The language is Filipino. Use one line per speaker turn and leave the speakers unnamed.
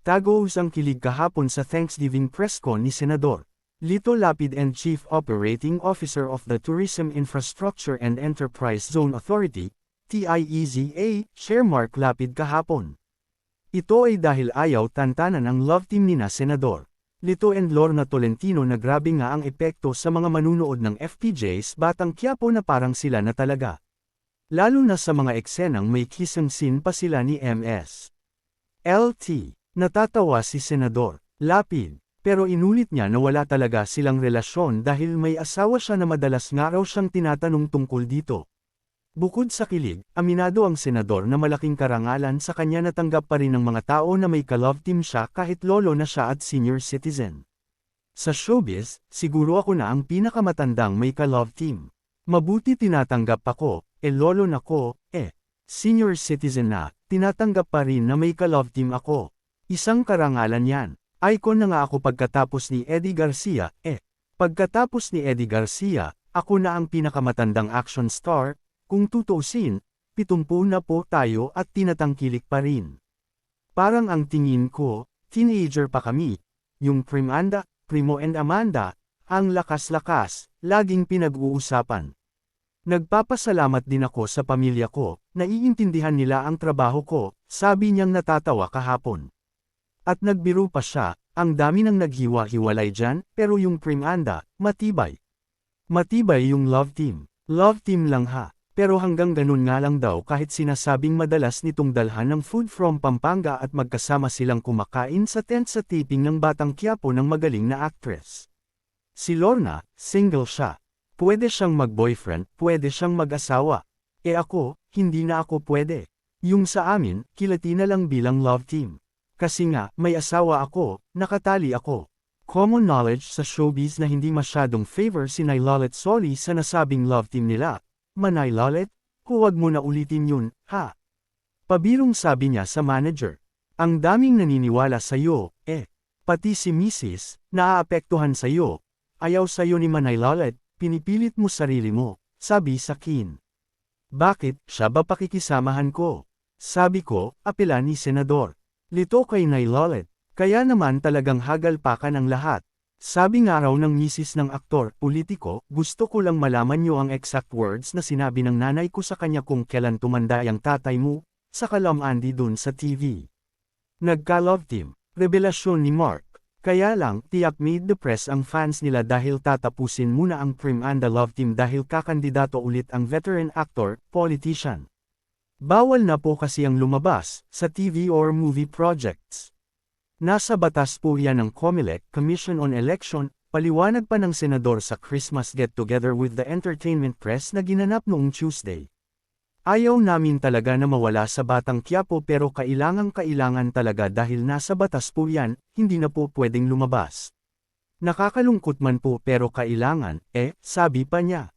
Tagoos ang kilig kahapon sa Thanksgiving press con ni Senador. Lito Lapid and Chief Operating Officer of the Tourism Infrastructure and Enterprise Zone Authority, TIEZA, Share Mark Lapid kahapon. Ito ay dahil ayaw tantanan ang love team ni na Senador. Lito and Lorna Tolentino na grabe nga ang epekto sa mga manunood ng FPJs batang Quiapo na parang sila na talaga. Lalo na sa mga eksenang may kissing scene pa sila ni MS. LT. Natatawa si Senador. Lapid. Pero inulit niya na wala talaga silang relasyon dahil may asawa siya na madalas nga raw siyang tinatanong tungkol dito. Bukod sa kilig, aminado ang senador na malaking karangalan sa kanya natanggap pa rin ng mga tao na may ka-love team siya kahit lolo na siya at senior citizen. Sa showbiz, siguro ako na ang pinakamatandang may ka-love team. Mabuti tinatanggap ako, eh lolo na ko, eh, senior citizen na, tinatanggap pa rin na may ka-love team ako. Isang karangalan yan. Icon na nga ako pagkatapos ni Eddie Garcia, eh. Pagkatapos ni Eddie Garcia, ako na ang pinakamatandang action star, kung tutusin, pitumpu na po tayo at tinatangkilik pa rin. Parang ang tingin ko, teenager pa kami, yung Primanda, Primo and Amanda, ang lakas-lakas, laging pinag-uusapan. Nagpapasalamat din ako sa pamilya ko, naiintindihan nila ang trabaho ko, sabi niyang natatawa kahapon. At nagbiro pa siya, ang dami nang naghiwa-hiwalay dyan, pero yung Primanda, matibay. Matibay yung love team. Love team lang ha. Pero hanggang ganun nga lang daw kahit sinasabing madalas nitong dalhan ng food from Pampanga at magkasama silang kumakain sa tent sa taping ng Batang Quiapo ng magaling na actress. Si Lorna, single siya. Pwede siyang mag-boyfriend, pwede siyang mag-asawa. E ako, hindi na ako pwede. Yung sa amin, kilati na lang bilang love team. Kasi nga, may asawa ako, nakatali ako. Common knowledge sa showbiz na hindi masyadong favor si Nailalet Soli sa nasabing love team nila, Manay Lalit, huwag mo na ulitin yun, ha? Pabirong sabi niya sa manager. Ang daming naniniwala sa iyo, eh. Pati si Mrs. naaapektuhan sa iyo. Ayaw sa iyo ni Manay Lalit, pinipilit mo sarili mo, sabi sa Kin. Bakit, siya ba pakikisamahan ko? Sabi ko, apela ni Senador. Lito kay Nailalit, kaya naman talagang hagalpakan ang lahat. Sabi nga raw ng misis ng aktor, politiko, gusto ko lang malaman niyo ang exact words na sinabi ng nanay ko sa kanya kung kailan tumanda ang tatay mo, sa kalam Andy dun sa TV. Nagka-love team, revelasyon ni Mark. Kaya lang, tiyak made the press ang fans nila dahil tatapusin muna ang Prim and the Love Team dahil kakandidato ulit ang veteran actor, politician. Bawal na po kasi ang lumabas, sa TV or movie projects. Nasa batas po yan ng COMELEC, Commission on Election, paliwanag pa ng senador sa Christmas get-together with the entertainment press na ginanap noong Tuesday. Ayaw namin talaga na mawala sa Batang Quiapo pero kailangang kailangan talaga dahil nasa batas po yan, hindi na po pwedeng lumabas. Nakakalungkot man po pero kailangan, eh, sabi pa niya.